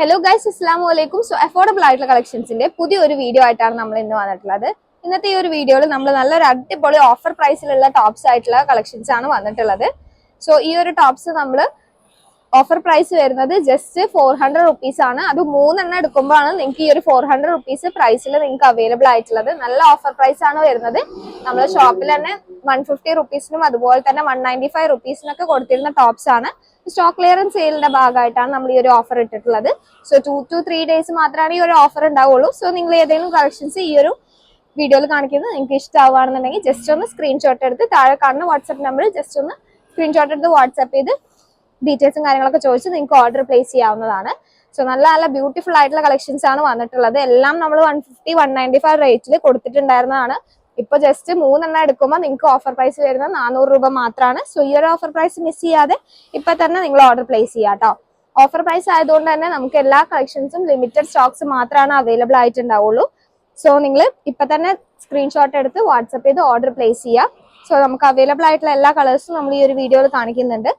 Hello guys അസ്സാം വലൈക്കും so affordable ആയിട്ടുള്ള കളക്ഷൻസിന്റെ പുതിയൊരു വീഡിയോ ആയിട്ടാണ് നമ്മൾ ഇന്ന് വന്നിട്ടുള്ളത്. ഇന്നത്തെ ഈ ഒരു വീഡിയോയിൽ നമ്മൾ നല്ലൊരു അടിപൊളി ഓഫർ പ്രൈസിലുള്ള ടോപ്സ് ആയിട്ടുള്ള കളക്ഷൻസ് ആണ് വന്നിട്ടുള്ളത്. സോ ഈ ഒരു ടോപ്സ് നമ്മൾ ഓഫർ പ്രൈസ് വരുന്നത് ജസ്റ്റ് ഫോർ ഹൺഡ്രഡ് റുപ്പീസ് ആണ്. അത് മൂന്നെണ്ണം എടുക്കുമ്പോഴാണ് നിങ്ങൾക്ക് ഈ ഒരു ഫോർ ഹൺഡ്രഡ് റുപ്പീസ് പ്രൈസിൽ നിങ്ങൾക്ക് അവൈലബിൾ ആയിട്ടുള്ളത്. നല്ല ഓഫർ പ്രൈസ് ആണ് വരുന്നത്. നമ്മൾ ഷോപ്പിൽ തന്നെ വൺ ഫിഫ്റ്റി റുപ്പീസിനും അതുപോലെ തന്നെ വൺ നയന്റി ഫൈവ് റുപ്പീസിനൊക്കെ കൊടുത്തിരുന്ന ടോപ്സ് ആണ്. സ്റ്റോക്ക് ക്ലിയറൻസ് സെയിലിന്റെ ഭാഗമായിട്ടാണ് നമ്മൾ ഈ ഒരു ഓഫർ ഇട്ടിട്ടുള്ളത്. So two to three days മാത്രമാണ് ഈ ഒരു ഓഫർ ഉണ്ടാവുള്ളൂ. സോ നിങ്ങൾ ഏതെങ്കിലും കളക്ഷൻസ് ഈ ഒരു വീഡിയോയിൽ കാണിക്കുന്നത് നിങ്ങൾക്ക് ഇഷ്ടമാവുകയാണെന്നുണ്ടെങ്കിൽ ജസ്റ്റ് ഒന്ന് സ്ക്രീൻഷോട്ട് എടുത്ത് താഴെ കാണുന്ന വാട്സ്ആപ്പ് നമ്പറിൽ ജസ്റ്റ് ഒന്ന് സ്ക്രീൻഷോട്ട് എടുത്ത് വാട്സ്ആപ്പ് ചെയ്ത് ഡീറ്റെയിൽസും കാര്യങ്ങളൊക്കെ ചോദിച്ച് നിങ്ങൾക്ക് ഓർഡർ പ്ലേസ് ചെയ്യാവുന്നതാണ്. സോ നല്ല നല്ല ബ്യൂട്ടിഫുൾ ആയിട്ടുള്ള കളക്ഷൻസ് ആണ് വന്നിട്ടുള്ളത്. എല്ലാം നമ്മൾ one fifty one ninety five റേറ്റിൽ കൊടുത്തിട്ടുണ്ടായിരുന്നതാണ്. ഇപ്പൊ ജസ്റ്റ് മൂന്നെണ്ണം എടുക്കുമ്പോൾ നിങ്ങൾക്ക് ഓഫർ പ്രൈസ് വരുന്നത് നാനൂറ് രൂപ മാത്രമാണ് സോ ഈ ഒരു ഓഫർ പ്രൈസ് മിസ് ചെയ്യാതെ ഇപ്പൊ തന്നെ നിങ്ങൾ ഓർഡർ പ്ലേസ് ചെയ്യാം കേട്ടോ ഓഫർ പ്രൈസ് ആയതുകൊണ്ട് തന്നെ നമുക്ക് എല്ലാ കളക്ഷൻസും ലിമിറ്റഡ് സ്റ്റോക്സ് മാത്രമാണ് അവൈലബിൾ ആയിട്ടുണ്ടാവുള്ളൂ. സോ നിങ്ങൾ ഇപ്പൊ തന്നെ സ്ക്രീൻഷോട്ട് എടുത്ത് വാട്സപ്പ് ചെയ്ത് ഓർഡർ പ്ലേസ് ചെയ്യാം. സോ നമുക്ക് അവൈലബിൾ ആയിട്ടുള്ള എല്ലാ കളേഴ്സും നമ്മൾ ഈ ഒരു വീഡിയോയിൽ കാണിക്കുന്നുണ്ട്.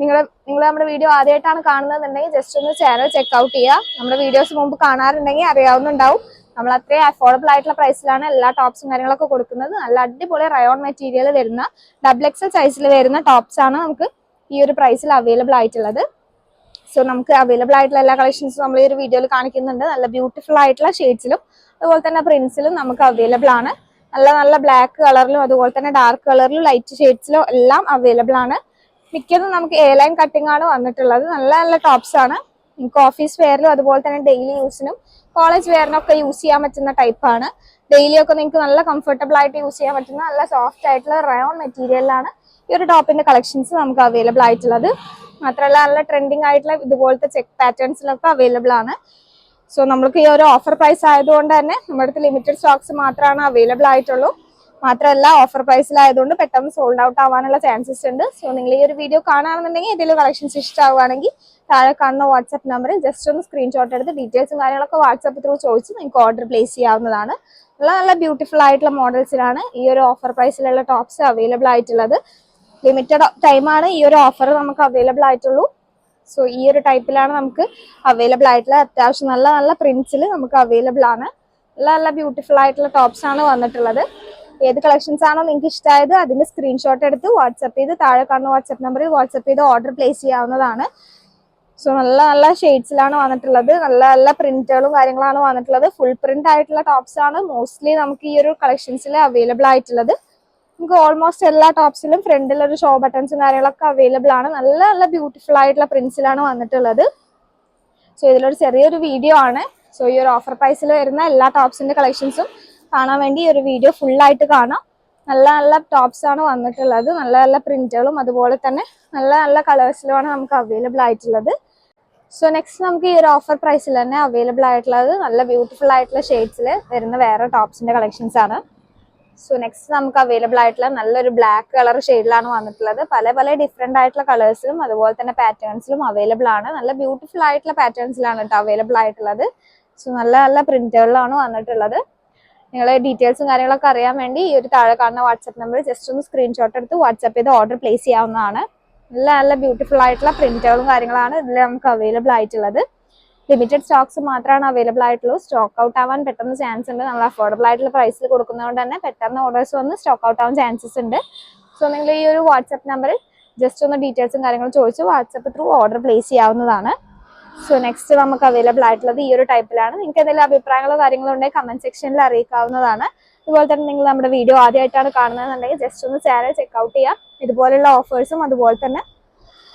നിങ്ങൾ നിങ്ങൾ നമ്മുടെ വീഡിയോ ആദ്യമായിട്ടാണ് കാണുന്നതെന്നുണ്ടെങ്കിൽ ജസ്റ്റ് ഒന്ന് ചാനൽ ചെക്ക് ഔട്ട് ചെയ്യുക. നമ്മുടെ വീഡിയോസ് മുമ്പ് കാണാറുണ്ടെങ്കിൽ അറിയാവുന്നുണ്ടാവും. നമ്മൾ അത്രയും അഫോർഡബിൾ ആയിട്ടുള്ള പ്രൈസിലാണ് എല്ലാ ടോപ്സും കാര്യങ്ങളൊക്കെ കൊടുക്കുന്നത്. നല്ല അടിപൊളി റയോൺ മെറ്റീരിയൽ വരുന്ന ഡബിൾ എക്സൽ സൈസിൽ വരുന്ന ടോപ്സ് ആണ് നമുക്ക് ഈ ഒരു പ്രൈസിൽ അവൈലബിൾ ആയിട്ടുള്ളത്. സോ നമുക്ക് അവൈലബിൾ ആയിട്ടുള്ള എല്ലാ കളക്ഷൻസും നമ്മൾ ഈ ഒരു വീഡിയോയിൽ കാണിക്കുന്നുണ്ട്. നല്ല ബ്യൂട്ടിഫുൾ ആയിട്ടുള്ള ഷെയ്ഡ്സിലും അതുപോലെ തന്നെ പ്രിൻസിലും നമുക്ക് അവൈലബിൾ ആണ്. നല്ല നല്ല ബ്ലാക്ക് കളറിലും അതുപോലെ തന്നെ ഡാർക്ക് കളറിലും ലൈറ്റ് ഷെയ്ഡ്സിലും എല്ലാം അവൈലബിൾ ആണ്. മിക്കതും നമുക്ക് എ ലൈൻ കട്ടിംഗ് ആണ് വന്നിട്ടുള്ളത്. നല്ല നല്ല ടോപ്സ് ആണ്. നമുക്ക് ഓഫീസ് വെയറിലും അതുപോലെ തന്നെ ഡെയിലി യൂസിനും കോളേജ് വെയറിനൊക്കെ യൂസ് ചെയ്യാൻ പറ്റുന്ന ടൈപ്പാണ് ഡെയിലി ഒക്കെ നിങ്ങൾക്ക് നല്ല കംഫർട്ടബിൾ ആയിട്ട് യൂസ് ചെയ്യാൻ പറ്റുന്ന നല്ല സോഫ്റ്റ് ആയിട്ടുള്ള റയോൺ മെറ്റീരിയലാണ് ഈ ഒരു ടോപ്പിന്റെ കളക്ഷൻസ് നമുക്ക് അവൈലബിൾ ആയിട്ടുള്ളത്. മാത്രമല്ല നല്ല ട്രെൻഡിങ് ആയിട്ടുള്ള ഇതുപോലത്തെ ചെക്ക് പാറ്റേൺസിലൊക്കെ അവൈലബിൾ ആണ്. സോ നമുക്ക് ഈ ഒരു ഓഫർ പ്രൈസ് ആയതുകൊണ്ട് തന്നെ നമ്മുടെ അടുത്ത് ലിമിറ്റഡ് സ്റ്റോക്സ് മാത്രമാണ് അവൈലബിൾ ആയിട്ടുള്ളൂ. മാത്രമല്ല ഓഫർ പ്രൈസിലായതുകൊണ്ട് പെട്ടെന്ന് സോൾഡ് ഔട്ട് ആവാനുള്ള ചാൻസസ് ഉണ്ട്. സോ നിങ്ങൾ ഈ ഒരു വീഡിയോ കാണുകയാണെന്നുണ്ടെങ്കിൽ ഏതെങ്കിലും കളക്ഷൻസ് ഇഷ്ടമാവുകയാണെങ്കിൽ താഴെ കാണുന്ന വാട്സ്ആപ്പ് നമ്പറിൽ ജസ്റ്റ് ഒന്ന് സ്ക്രീൻഷോട്ട് എടുത്ത് ഡീറ്റെയിൽസും കാര്യങ്ങളൊക്കെ വാട്സ്ആപ്പ് ത്രൂ ചോദിച്ച് നിങ്ങൾക്ക് ഓർഡർ പ്ലേസ് ചെയ്യാവുന്നതാണ്. നല്ല നല്ല ബ്യൂട്ടിഫുൾ ആയിട്ടുള്ള മോഡൽസിലാണ് ഈ ഒരു ഓഫർ പ്രൈസിലുള്ള ടോപ്സ് അവൈലബിൾ ആയിട്ടുള്ളത്. ലിമിറ്റഡ് ടൈമാണ് ഈ ഒരു ഓഫർ നമുക്ക് അവൈലബിൾ ആയിട്ടുള്ളൂ. സോ ഈ ഒരു ടൈപ്പിലാണ് നമുക്ക് അവൈലബിൾ ആയിട്ടുള്ള അത്യാവശ്യം നല്ല നല്ല പ്രിന്റ്സിൽ നമുക്ക് അവൈലബിൾ ആണ്. നല്ല നല്ല ബ്യൂട്ടിഫുൾ ആയിട്ടുള്ള ടോപ്സ് ആണ് വന്നിട്ടുള്ളത്. ഏത് കളക്ഷൻസ് ആണോ നിങ്ങൾക്ക് ഇഷ്ടമായത് അതിന്റെ സ്ക്രീൻഷോട്ട് എടുത്ത് വാട്സപ്പ് ചെയ്ത് താഴെ കാണുന്ന വാട്സപ്പ് നമ്പറിൽ വാട്സപ്പ് ചെയ്ത് ഓർഡർ പ്ലേസ് ചെയ്യാവുന്നതാണ്. സോ നല്ല നല്ല ഷെയ്ഡ്സിലാണ് വന്നിട്ടുള്ളത്. നല്ല നല്ല പ്രിന്റുകളും കാര്യങ്ങളാണ് വന്നിട്ടുള്ളത്. ഫുൾ പ്രിന്റ് ആയിട്ടുള്ള ടോപ്സ് ആണ് മോസ്റ്റ്ലി നമുക്ക് ഈ ഒരു കളക്ഷൻസിൽ അവൈലബിൾ ആയിട്ടുള്ളത്. നമുക്ക് ഓൾമോസ്റ്റ് എല്ലാ ടോപ്സിലും ഫ്രണ്ടിൽ ഒരു ഷോ ബട്ടൺസും കാര്യങ്ങളൊക്കെ അവൈലബിൾ ആണ്. നല്ല നല്ല ബ്യൂട്ടിഫുൾ ആയിട്ടുള്ള പ്രിന്റ്സിലാണ് വന്നിട്ടുള്ളത്. സോ ഇതിലൊരു ചെറിയൊരു വീഡിയോ ആണ്. സോ ഈ ഒരു ഓഫർ പ്രൈസിൽ വരുന്ന എല്ലാ ടോപ്സിന്റെ കളക്ഷൻസും കാണാൻ വേണ്ടി ഈ ഒരു വീഡിയോ ഫുൾ ആയിട്ട് കാണാം. നല്ല നല്ല ടോപ്സ് ആണ് വന്നിട്ടുള്ളത്. നല്ല നല്ല പ്രിന്റുകളും അതുപോലെ തന്നെ നല്ല നല്ല കളേഴ്സിലുമാണ് നമുക്ക് അവൈലബിൾ ആയിട്ടുള്ളത്. സോ നെക്സ്റ്റ് നമുക്ക് ഈ ഒരു ഓഫർ പ്രൈസിൽ തന്നെ അവൈലബിൾ ആയിട്ടുള്ളത് നല്ല ബ്യൂട്ടിഫുൾ ആയിട്ടുള്ള ഷെയ്ഡ്സിൽ വരുന്ന വേറെ ടോപ്സിന്റെ കളക്ഷൻസ് ആണ്. സോ നെക്സ്റ്റ് നമുക്ക് അവൈലബിൾ ആയിട്ടുള്ള നല്ലൊരു ബ്ലാക്ക് കളർ ഷെയ്ഡിലാണ് വന്നിട്ടുള്ളത്. പല പല ഡിഫറെന്റ് ആയിട്ടുള്ള കളേഴ്സിലും അതുപോലെ തന്നെ പാറ്റേൺസിലും അവൈലബിൾ ആണ്. നല്ല ബ്യൂട്ടിഫുൾ ആയിട്ടുള്ള പാറ്റേൺസിലാണ് കേട്ടോ അവൈലബിൾ ആയിട്ടുള്ളത്. സോ നല്ല നല്ല പ്രിന്റുകളിലാണ് വന്നിട്ടുള്ളത്. നിങ്ങളെ ഡീറ്റെയിൽസും കാര്യങ്ങളൊക്കെ അറിയാൻ വേണ്ടി ഈ ഒരു താഴെ കാണുന്ന വാട്സ്ആപ്പ് നമ്പർ ജസ്റ്റ് ഒന്ന് സ്ക്രീൻഷോട്ട് എടുത്ത് വാട്സ്ആപ്പ് ചെയ്ത് ഓർഡർ പ്ലേസ് ചെയ്യാവുന്നതാണ്. നല്ല നല്ല ബ്യൂട്ടിഫുൾ ആയിട്ടുള്ള പ്രിന്റുകളും കാര്യങ്ങളാണ് ഇതിൽ നമുക്ക് അവൈലബിൾ ആയിട്ടുള്ളത്. ലിമിറ്റഡ് സ്റ്റോക്സ് മാത്രമാണ് അവൈലബിൾ ആയിട്ടുള്ളൂ. സ്റ്റോക്ക് ഔട്ട് ആവാൻ പെട്ടെന്ന് ചാൻസ് ഉണ്ട്. നമ്മൾ അഫോർഡബിൾ ആയിട്ടുള്ള പ്രൈസിൽ കൊടുക്കുന്നതുകൊണ്ട് തന്നെ പെട്ടെന്ന് ഓർഡേഴ്സ് വന്ന് സ്റ്റോക്ക് ഔട്ട് ആവാൻ ചാൻസസ് ഉണ്ട്. സോ നിങ്ങൾ ഈ ഒരു വാട്സ്ആപ്പ് നമ്പറിൽ ജസ്റ്റ് ഒന്ന് ഡീറ്റെയിൽസും കാര്യങ്ങളും ചോദിച്ച് വാട്സ്ആപ്പ് ത്രൂ ഓർഡർ പ്ലേസ് ചെയ്യാവുന്നതാണ്. സോ നെക്സ്റ്റ് നമുക്ക് അവൈലബിൾ ആയിട്ടുള്ളത് ഈ ഒരു ടൈപ്പിലാണ് നിങ്ങൾക്ക് എന്തെങ്കിലും അഭിപ്രായങ്ങളോ കാര്യങ്ങളോ ഉണ്ടെങ്കിൽ കമന്റ് സെക്ഷനിൽ അറിയിക്കാവുന്നതാണ്. അതുപോലെ തന്നെ നിങ്ങൾ നമ്മുടെ വീഡിയോ ആദ്യമായിട്ടാണ് കാണുന്നതെന്നുണ്ടെങ്കിൽ ജസ്റ്റ് ഒന്ന് ചാനൽ ചെക്ക് ഔട്ട് ചെയ്യാം. ഇതുപോലുള്ള ഓഫേഴ്സും അതുപോലെ തന്നെ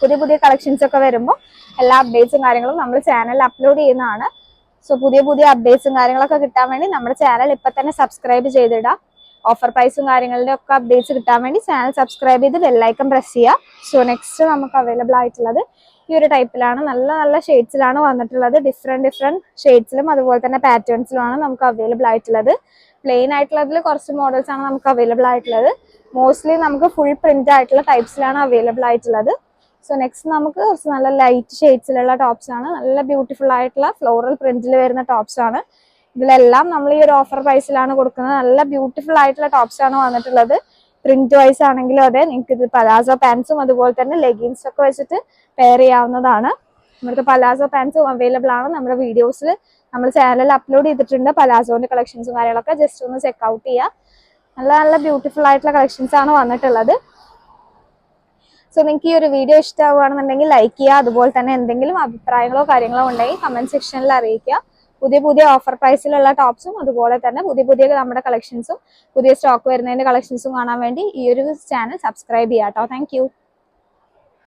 പുതിയ പുതിയ കളക്ഷൻസ് ഒക്കെ വരുമ്പോൾ എല്ലാ അപ്ഡേറ്റ്സും കാര്യങ്ങളും നമ്മൾ ചാനലിൽ അപ്ലോഡ് ചെയ്യുന്നതാണ്. സോ പുതിയ പുതിയ അപ്ഡേറ്റ്സും കാര്യങ്ങളൊക്കെ കിട്ടാൻ വേണ്ടി നമ്മുടെ ചാനൽ ഇപ്പം തന്നെ സബ്സ്ക്രൈബ് ചെയ്തിടാം. ഓഫർ പ്രൈസും കാര്യങ്ങളുടെ ഒക്കെ അപ്ഡേറ്റ്സ് കിട്ടാൻ വേണ്ടി ചാനൽ സബ്സ്ക്രൈബ് ചെയ്ത് ബെല്ലൈക്കൺ പ്രസ് ചെയ്യുക. സോ നെക്സ്റ്റ് നമുക്ക് അവൈലബിൾ ആയിട്ടുള്ളത് ഈ ഒരു ടൈപ്പിലാണ് നല്ല നല്ല ഷെയ്ഡ്സിലാണ് വന്നിട്ടുള്ളത്. ഡിഫറെന്റ് ഡിഫറെന്റ് ഷെയ്ഡ്സിലും അതുപോലെ തന്നെ പാറ്റേൺസിലുമാണ് നമുക്ക് അവൈലബിൾ ആയിട്ടുള്ളത്. പ്ലെയിൻ ആയിട്ടുള്ളതിൽ കുറച്ച് മോഡൽസ് ആണ് നമുക്ക് അവൈലബിൾ ആയിട്ടുള്ളത്. മോസ്റ്റ്ലി നമുക്ക് ഫുൾ പ്രിന്റ് ആയിട്ടുള്ള ടൈപ്സിലാണ് അവൈലബിൾ ആയിട്ടുള്ളത്. സോ നെക്സ്റ്റ് നമുക്ക് കുറച്ച് നല്ല ലൈറ്റ് ഷെയ്ഡ്സിലുള്ള ടോപ്സ് ആണ്. നല്ല ബ്യൂട്ടിഫുൾ ആയിട്ടുള്ള ഫ്ലോറൽ പ്രിന്റിൽ വരുന്ന ടോപ്സ് ആണ്. ഇതിലെല്ലാം നമ്മൾ ഈ ഒരു ഓഫർ പ്രൈസിലാണ് കൊടുക്കുന്നത്. നല്ല ബ്യൂട്ടിഫുൾ ആയിട്ടുള്ള ടോപ്സ് ആണ് വന്നിട്ടുള്ളത്. പ്രിന്റ് വൈസ് ആണെങ്കിലും അതെ നിങ്ങൾക്ക് ഇത് പലാസോ പാൻസും അതുപോലെ തന്നെ ലെഗിൻസ് ഒക്കെ വെച്ചിട്ട് പെയർ ചെയ്യാവുന്നതാണ്. നമ്മുടെ പലാസോ പാൻസും അവൈലബിൾ ആണ്. നമ്മുടെ വീഡിയോസിൽ നമ്മൾ ചാനലിൽ അപ്ലോഡ് ചെയ്തിട്ടുണ്ട്. പലാസോന്റെ കളക്ഷൻസും കാര്യങ്ങളൊക്കെ ജസ്റ്റ് ഒന്ന് ചെക്ക് ഔട്ട് ചെയ്യുക നല്ല നല്ല ബ്യൂട്ടിഫുൾ ആയിട്ടുള്ള കളക്ഷൻസ് ആണ് വന്നിട്ടുള്ളത്. സോ നിങ്ങൾക്ക് ഈ ഒരു വീഡിയോ ഇഷ്ടമാവുകയാണെന്നുണ്ടെങ്കിൽ ലൈക്ക് ചെയ്യുക അതുപോലെ തന്നെ എന്തെങ്കിലും അഭിപ്രായങ്ങളോ കാര്യങ്ങളോ ഉണ്ടെങ്കിൽ കമന്റ് സെക്ഷനിൽ അറിയിക്കുക. പുതിയ പുതിയ ഓഫർ പ്രൈസിലുള്ള ടോപ്സും അതുപോലെ തന്നെ പുതിയ പുതിയ നമ്മുടെ കളക്ഷൻസും പുതിയ സ്റ്റോക്ക് വരുന്നതിന്റെ കളക്ഷൻസും കാണാൻ വേണ്ടി ഈ ഒരു ചാനൽ സബ്സ്ക്രൈബ് ചെയ്യാം കേട്ടോ താങ്ക്